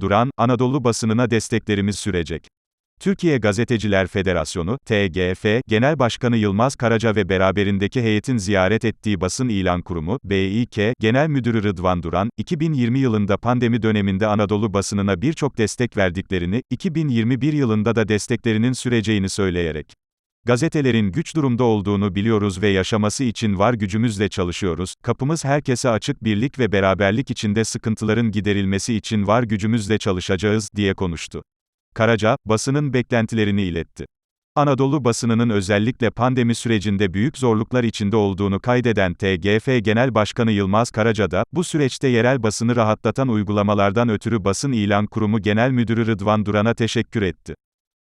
Duran, Anadolu basınına desteklerimiz sürecek. Türkiye Gazeteciler Federasyonu, TGF, Genel Başkanı Yılmaz Karaca ve beraberindeki heyetin ziyaret ettiği basın ilan kurumu, BİK, Genel Müdürü Rıdvan Duran, 2020 yılında pandemi döneminde Anadolu basınına birçok destek verdiklerini, 2021 yılında da desteklerinin süreceğini söyleyerek, Gazetelerin güç durumda olduğunu biliyoruz ve yaşaması için var gücümüzle çalışıyoruz. Kapımız herkese açık birlik ve beraberlik içinde sıkıntıların giderilmesi için var gücümüzle çalışacağız, diye konuştu. Karaca, basının beklentilerini iletti. Anadolu basınının özellikle pandemi sürecinde büyük zorluklar içinde olduğunu kaydeden TGF Genel Başkanı Yılmaz Karaca da, bu süreçte yerel basını rahatlatan uygulamalardan ötürü Basın İlan Kurumu Genel Müdürü Rıdvan Duran'a teşekkür etti.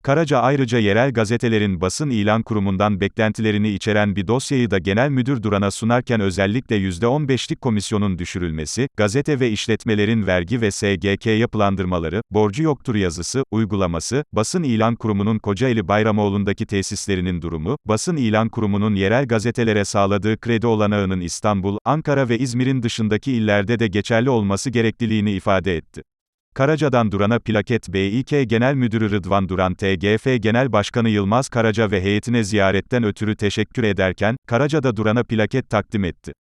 Karaca ayrıca yerel gazetelerin basın ilan kurumundan beklentilerini içeren bir dosyayı da Genel Müdür Duran'a sunarken özellikle %15'lik komisyonun düşürülmesi, gazete ve işletmelerin vergi ve SGK yapılandırmaları, borcu yoktur yazısı, uygulaması, basın ilan kurumunun Kocaeli Bayramoğlu'ndaki tesislerinin durumu, basın ilan kurumunun yerel gazetelere sağladığı kredi olanağının İstanbul, Ankara ve İzmir'in dışındaki illerde de geçerli olması gerekliliğini ifade etti. Karaca'dan Duran'a plaket BİK Genel Müdürü Rıdvan Duran TGF Genel Başkanı Yılmaz Karaca ve heyetine ziyaretten ötürü teşekkür ederken, Karaca da Duran'a plaket takdim etti.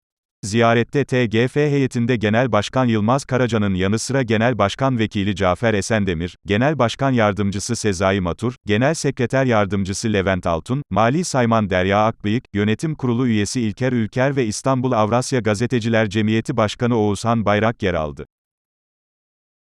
Ziyarette TGF heyetinde Genel Başkan Yılmaz Karaca'nın yanı sıra Genel Başkan Vekili Cafer Esendemir, Genel Başkan Yardımcısı Sezai Matur, Genel Sekreter Yardımcısı Levent Altun, Mali Sayman Derya Akbıyık, Yönetim Kurulu üyesi İlker Ülker ve İstanbul Avrasya Gazeteciler Cemiyeti Başkanı Oğuzhan Bayrak yer aldı.